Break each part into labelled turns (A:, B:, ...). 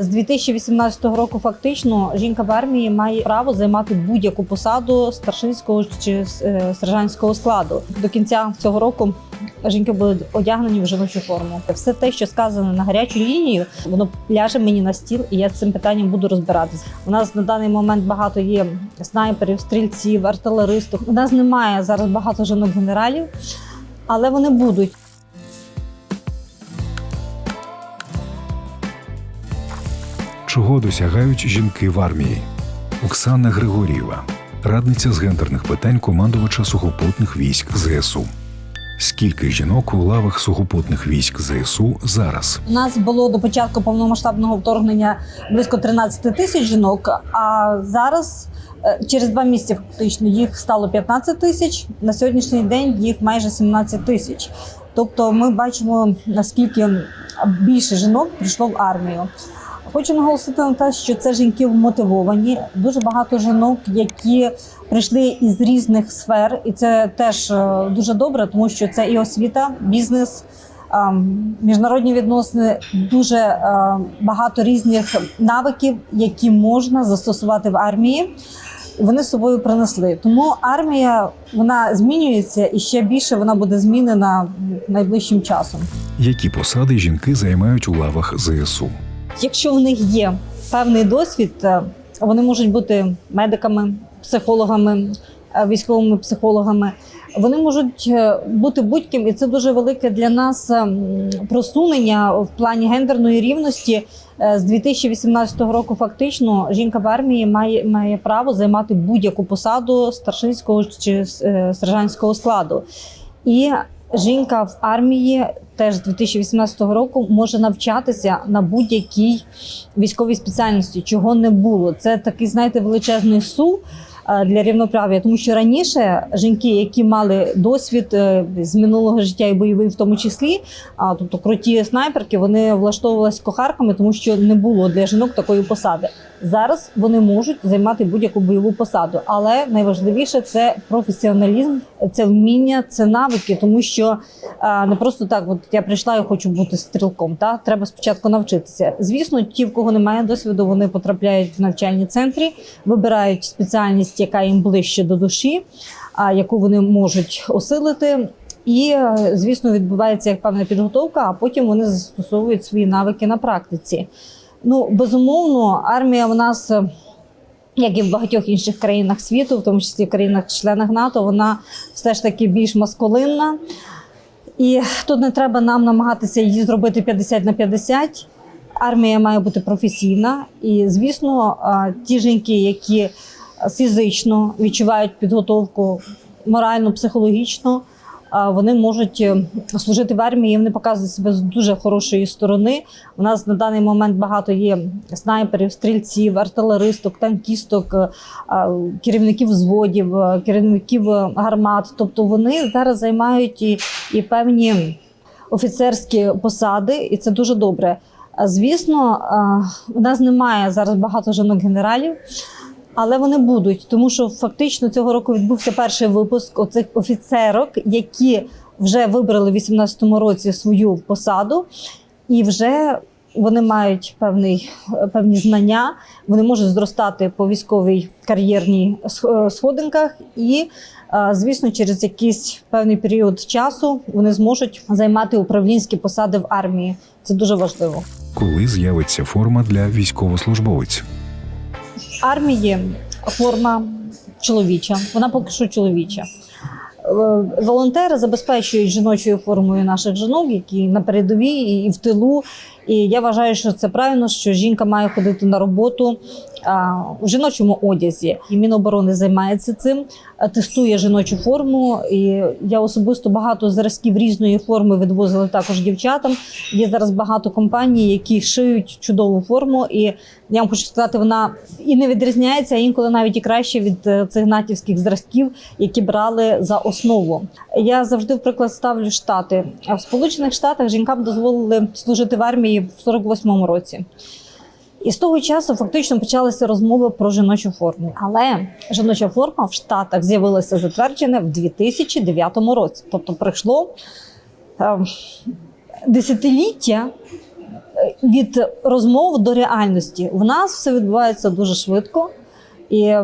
A: З 2018 року фактично жінка в армії має право займати будь-яку посаду старшинського чи е, сержантського складу. До кінця цього року жінки будуть одягнені в жіночу форму. Все те, що сказано на гарячу лінію, воно ляже мені на стіл, і я з цим питанням буду розбиратися. У нас на даний момент багато є снайперів, стрільців, артилеристів. У нас немає зараз багато жінок генералів, але вони будуть.
B: Чого досягають жінки в армії? Оксана Григорієва, радниця з гендерних питань командувача сухопутних військ ЗСУ. Скільки жінок у лавах сухопутних військ ЗСУ зараз?
A: У нас було до початку повномасштабного вторгнення близько 13 тисяч жінок. А зараз е, через два місяці фактично їх стало 15 тисяч. На сьогоднішній день їх майже 17 тисяч. Тобто, ми бачимо наскільки більше жінок прийшло в армію. Хочу наголосити на те, що це жінки мотивовані. Дуже багато жінок, які прийшли із різних сфер, і це теж е, дуже добре, тому що це і освіта, бізнес, ем, міжнародні відносини, дуже е, багато різних навиків, які можна застосувати в армії. Вони з собою принесли. Тому армія вона змінюється і ще більше вона буде змінена найближчим часом.
B: Які посади жінки займають у лавах ЗСУ?
A: Якщо в них є певний досвід, е, вони можуть бути медиками, психологами, е, військовими психологами. Вони можуть е, бути будь-ким, і це дуже велике для нас ем, просунення в плані гендерної рівності. З 2018 року фактично жінка в армії має, має право займати будь-яку посаду старшинського чи сержантського складу. І жінка в армії теж з 2018 року може навчатися на будь-якій військовій спеціальності, чого не було. Це такий, знаєте, величезний сум е, для рівноправ'я, тому що раніше жінки, які мали досвід е, з минулого життя і бойовий, в тому числі, а тобто круті снайперки, вони влаштовувалися кохарками, тому що не було для жінок такої посади. Зараз вони можуть займати будь-яку бойову посаду, але найважливіше це професіоналізм, це вміння, це навики, тому що а, не просто так, от я прийшла і хочу бути стрілком. Та треба спочатку навчитися. Звісно, ті, в кого немає досвіду, вони потрапляють в навчальні центри, вибирають спеціальність, яка їм ближче до душі, яку вони можуть осилити. І, е, звісно, відбувається як певна підготовка, а потім вони застосовують свої навики на практиці. Ну, безумовно, армія в нас, е, як і в багатьох інших країнах світу, в тому числі в країнах-членах НАТО, вона все ж таки більш маскулинна. І тут не треба нам намагатися її зробити 50 на 50. Армія має бути професійна. І, звісно, ті жінки, які фізично відчувають підготовку морально, психологічно, вони можуть е, служити в армії. Вони показують себе з дуже хорошої сторони. У нас на даний момент багато є снайперів, стрільців, артилеристок, танкісток, е, керівників взводів, е, керівників гармат. Тобто вони зараз займають і, і певні офіцерські посади, і це дуже добре. Звісно, у нас немає зараз багато жінок генералів. Але вони будуть, тому що фактично цього року відбувся перший випуск оцих офіцерок, які вже вибрали в 18-му році свою посаду, і вже вони мають певний, певні знання, вони можуть зростати по військовій кар'єрній сх- сходинках, і, е, звісно, через якийсь певний період часу вони зможуть займати управлінські посади в армії. Це дуже важливо.
B: Коли з'явиться форма для військовослужбовців?
A: Армії форма чоловіча. Вона поки що чоловіча. Е, Волонтери забезпечують жіночою формою наших жінок, які на передовій і в тилу. І я вважаю, що це правильно, що жінка має ходити на роботу у жіночому одязі. І Міноборони займається цим, е, тестує жіночу форму. І я особисто багато зразків різної форми відвозила також дівчатам. Є зараз багато компаній, які шиють чудову форму. І я вам хочу сказати, вона і не відрізняється, а інколи навіть і краще від е, цих натівських зразків, які брали за основу. Я завжди, в приклад, ставлю штати. А в Сполучених Штатах жінкам дозволили служити в армії в 48-му році. І з того часу фактично почалися розмови про жіночу форму. Але жіноча форма в Штатах з'явилася затверджена в 2009 році. Тобто пройшло е, десятиліття від розмов до реальності. В нас все відбувається дуже швидко. І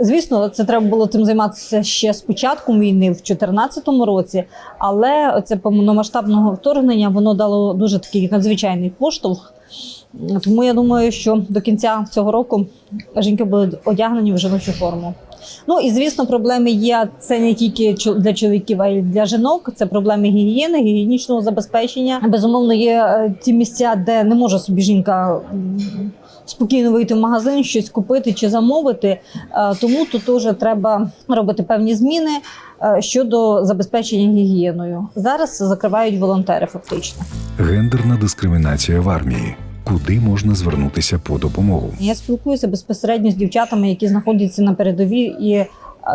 A: звісно, це треба було цим займатися ще з початком війни в 2014 році. Але це повномасштабного вторгнення воно дало дуже такий надзвичайний поштовх. Тому я думаю, що до кінця цього року жінки будуть одягнені в жіночу форму. Ну і звісно, проблеми є. Це не тільки для чоловіків, а й для жінок. Це проблеми гігієни, гігієнічного забезпечення. Безумовно, є е, ті місця, де не може собі жінка спокійно вийти в магазин, щось купити чи замовити. Е, Тому тут теж треба робити певні зміни е, щодо забезпечення гігієною. Зараз закривають волонтери, фактично.
B: Гендерна дискримінація в армії. Куди можна звернутися по допомогу?
A: Я спілкуюся безпосередньо з дівчатами, які знаходяться на передовій, і е,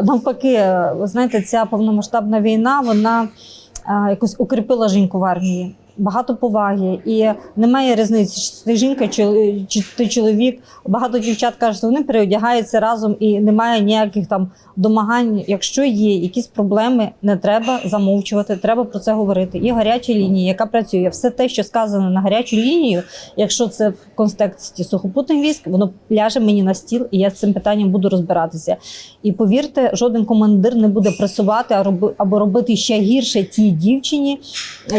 A: навпаки, е, ви знаєте, ця повномасштабна війна вона е, якось укріпила жінку в армії. Багато поваги, і немає різниці, чи ти жінка чи, ти чоловік. Багато дівчат кажуть, що вони переодягаються разом і немає ніяких там домагань. Якщо є якісь проблеми, не треба замовчувати, треба про це говорити. І гаряча лінія, яка працює, все те, що сказано на гарячу лінію, якщо це в контексті сухопутних військ, воно ляже мені на стіл, і я з цим питанням буду розбиратися. І повірте, жоден командир не буде пресувати або робити ще гірше тій дівчині,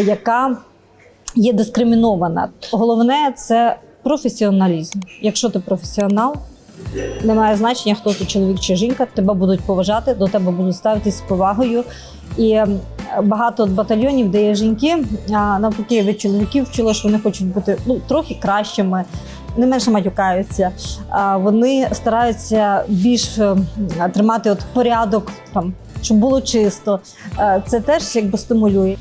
A: яка є дискримінована. Головне це професіоналізм. Якщо ти професіонал, немає значення, хто ти чоловік чи жінка, тебе будуть поважати, до тебе будуть ставитись з повагою. І ем, багато батальйонів, де є жінки, навпаки від чоловіків вчила, що вони хочуть бути ну, трохи кращими. Не менше матюкаються, а вони стараються більш е, тримати от порядок, там щоб було чисто. Е, Це теж якби стимулює.